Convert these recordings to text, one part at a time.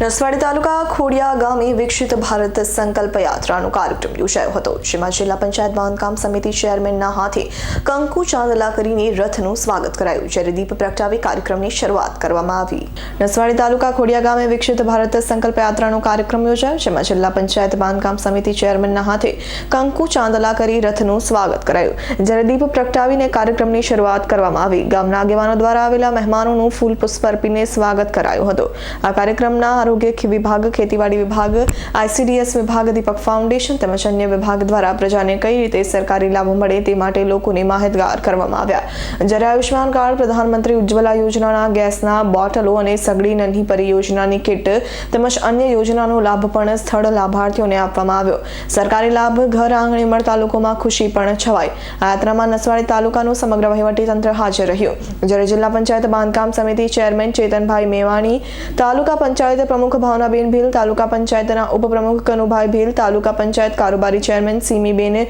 નસવાડી તાલુકા ખોડિયા ગામે વિકસિત ભારત સંકલ્પ યાત્રાનો કાર્યક્રમ યોજાયો હતો. જેમાં જિલ્લા પંચાયત બાંધકામ સમિતિ ચેરમેનના હાથે કંકુ ચાંદલા કરીને રથનું સ્વાગત કરાયું, જ્યારે દીપ પ્રગટાવી કાર્યક્રમની શરૂઆત કરવામાં આવી. નસવાડી તાલુકા ખોડિયા ગામે વિકસિત ભારત સંકલ્પ યાત્રાનો કાર્યક્રમ યોજાયો, જેમાં જિલ્લા પંચાયત બાંધકામ સમિતિ ચેરમેનના હાથે કંકુ ચાંદલા કરી રથનું સ્વાગત કરાયું. જ્યારે દીપ પ્રગટાવીને કાર્યક્રમની શરૂઆત કરવામાં આવી, ગામના આગેવાનો દ્વારા આવેલા મહેમાનોનું ફૂલ પુષ્પ અર્પીને સ્વાગત કરાયું હતું. આ કાર્યક્રમના આરોગ્ય વિભાગ, ખેતીવાડી વિભાગ, આઈસીડીએસ વિભાગ, દીપક ફાઉન્ડેશન તેમજ અન્ય વિભાગ દ્વારા પ્રજાને કઈ રીતે સરકારી લાભ મળે તે માટે લોકોને માહિતગાર કરવામાં આવ્યા. જ્યારે આયુષ્યમાન કાર્ડ, પ્રધાનમંત્રી ઉજ્જવલા યોજનાના, ગેસના બોટલો અને સગડી નન્હી પરિયોજનાની કિટ તેમજ અન્ય યોજનાનો લાભ પણ સ્થળ લાભાર્થીઓને આપવામાં આવ્યો. સરકારી લાભ ઘર આંગણે મળતા લોકોમાં ખુશી પણ છવાઈ. આ યાત્રામાં નસવાડી તાલુકાનું સમગ્ર વહીવટી તંત્ર હાજર રહ્યું. જ્યારે જિલ્લા પંચાયત બાંધકામ સમિતિ ચેરમેન ચેતનભાઈ મેવાણી તાલુકા પંચાયત પ્રમુખ ભાવનાબેન ભીલ, તાલુકા પંચાયતના ઉપપ્રમુખ કનુભાઈ ભીલ, તાલુકા પંચાયત કારોબારી ચેરમેન સીમીબેને,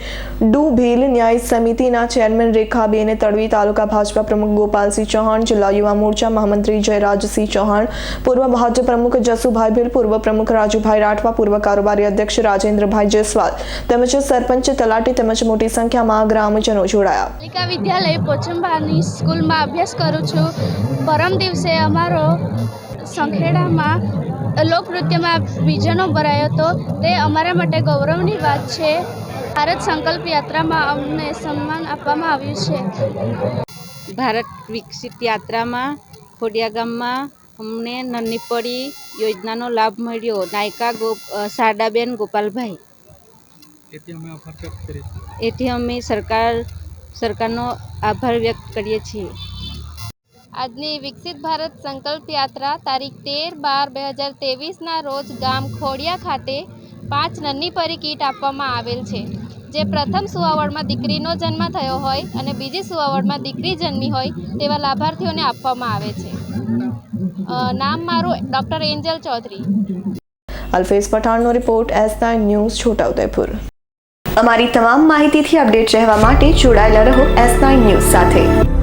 ડુ ભીલ, ન્યાય સમિતિના ચેરમેન રેખાબેને તડવી, તાલુકા ભાજપા પ્રમુખ ગોપાલસિંહ ચૌહાણ, જિલ્લા યુવા મોરચા મહામંત્રી જયરાજસિંહ ચૌહાણ, પૂર્વ ભાજપ પ્રમુખ જસુભાઈ ભીલ, પૂર્વ પ્રમુખ રાજુભાઈ રાઠવા, પૂર્વ કારોબારી અધ્યક્ષ રાજેન્દ્રભાઈ જયસ્વાલ તેમજ સરપંચ તલાટી તેમજ મોટી સંખ્યામાં ગ્રામજનો જોડાયા. વિદ્યાલય પોચંબાની સ્કૂલમાં અભ્યાસ કરું છું. પરમ દિવસે અમારો સંખેડામાં લોકનૃત્યમાં વિજયનો ભરાયો હતો. તે અમારા માટે ગૌરવની વાત છે. ભારત સંકલ્પ યાત્રામાં અમને સન્માન આપવામાં આવ્યું છે. ભારત વિકસિત યાત્રામાં ખોડિયા ગામમાં અમને નન્ની પડી યોજનાનો લાભ મળ્યો. નાયકા ગો અ, શારદાબેન ગોપાલભાઈ. એથી અમે સરકાર સરકારનો આભાર વ્યક્ત કરીએ છીએ. આજની વિકસિત ભારત સંકલ્પ યાત્રા તારીખ તેર બાર બે હજાર તેવીસના રોજ ગામ ખોડિયા ખાતે પાંચ નન્હી પરી કીટ આપવામાં આવેલ છે. જે પ્રથમ સુવાવડમાં દીકરીનો જન્મ થયો હોય અને બીજી સુવાવડમાં દીકરી જન્મી હોય તેવા લાભાર્થીઓને આપવામાં આવે છે. નામ મારું doctor Angel Chaudhary. Alfez પઠાણનો report S nine news Chhotaudepur. અમારી તમામ માહિતીથી અપડેટ રહેવા માટે જોડાયેલા રહો એસ નાઇન ન્યૂઝ સાથે.